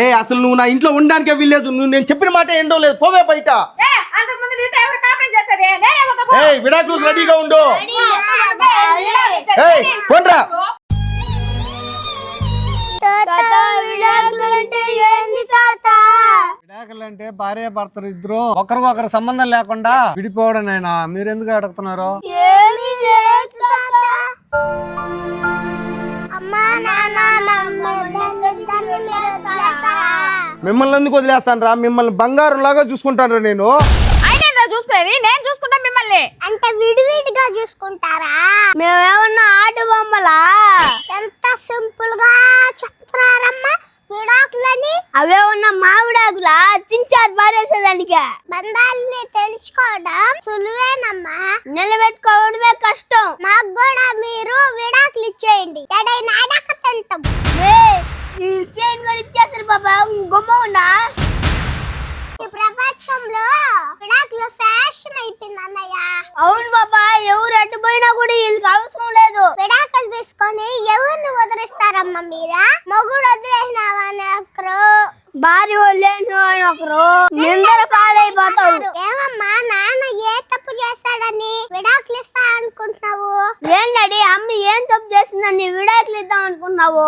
ఏ అసలు నువ్వు నా ఇంట్లో ఉండడానికే వీల్లేదు. నువ్వు నేను చెప్పిన మాట ఏంటో లేదు. పోవే బయట. విడాకులు రెడీగా ఉండు. ఏయ్ పోండ్రా విడాకులంటే భార్య భర్తలు ఇద్దరు ఒకరికొకరు సంబంధం లేకుండా విడిపోవడం నాయనా మీరు ఎందుకు అడుగుతున్నారు మిమ్మల్ని ఎందుకు వదిలేస్తాను రా? మిమ్మల్ని బంగారం లాగా చూసుకుంటాను రా నేను. ఆయనేంద్రా చూసుకునేది? నేను చూసుకుంటా మిమ్మల్ని. అంటే విడివిడిగా చూసుకుంటారా? మేమేమన్నా ఆట బొమ్మలా? ఎంత సింపుల్గా చెప్తున్నారమ్మా విడాకులని? అవే ఉన్న మామిడాకులా? చించారు పారేసేదానికి. బంధాలని తెలుసుకోవడం సులువేనమ్మా. నిలబెట్టుకోవడమే కష్టం. మాకు కూడా మీరు విడాకులు ఇచ్చేయండి. ఎడైనా అవసరం లేదు. విడాకులు తీసుకొని ఎవరిని వదిలిస్తారమ్మా మీరా మొగుడు వదిలేసినావా అని ఒకరు? భార్య వదిలేసిన ఒకరు? నిందర పాలైపోతారు ఏమమ్మా నాన్న ఏ తప్పు చేస్తాడని విడాకులు ఇస్తా అనుకుంటున్నావు? ఏంటడి అమ్మ ఏం తప్పు చేసిందని విడాకులు ఇద్దాం అనుకున్నావు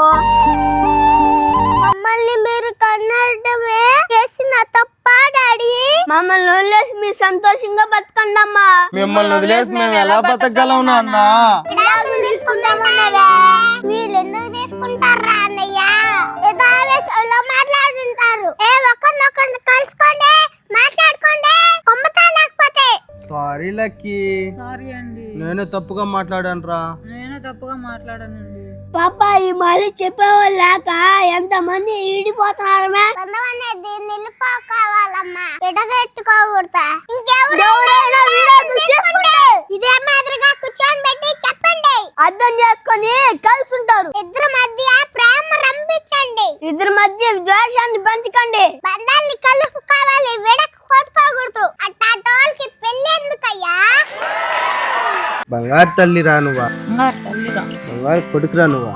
మమ్మల్ని మీరు కన్నడమే చేసిన తప్పా డాడీ? మమ్మల్ని వదిలేసి మీరు సంతోషంగా బతకండి అమ్మా మిమ్మల్ని వదిలేసి మేము ఎలా బతకగలం నాన్న? తీసుకుంటామన్నారా? వీళ్ళు ఎందుకు తీసుకుంటారా అన్నయ్య? ఏదో ఆవేశంలో మాట్లాడుంటారు ఏ ఒకరినొకరిని కలుసుకోండి మాట్లాడుకోండి కొమ్మతా లేకపోతే. సారీ లక్కీ సారీ అండి. నేను తప్పుగా మాట్లాడాను రా నేను తప్పుగా మాట్లాడానండి. పాప ఈ మరి చెప్పేవాళ్ళు లేక ఎంత మంది అనేది నిలిపోకోవాలమ్మా. విడగెట్టుకోకూడదా? ఇదే మాదిరిగా కూర్చొని పెట్టి చెప్పండి. అర్థం చేసుకొని కలిసి ఉంటారు ఇద్దరి మధ్య ప్రేమ రంపించండి. ఇద్దరి మధ్య ద్వేషాన్ని పెంచకండి. బంధాన్ని కలుపుకోవాలి విడక కొట్టుకోకూడదు. అట్టాటోళ్ళకి పెళ్ళి ఎందుకయ్యా? బంగారు తల్లి రా నువ్వా. బంగారు తల్లిరా. బంగారు కొడుకురా నువ్వా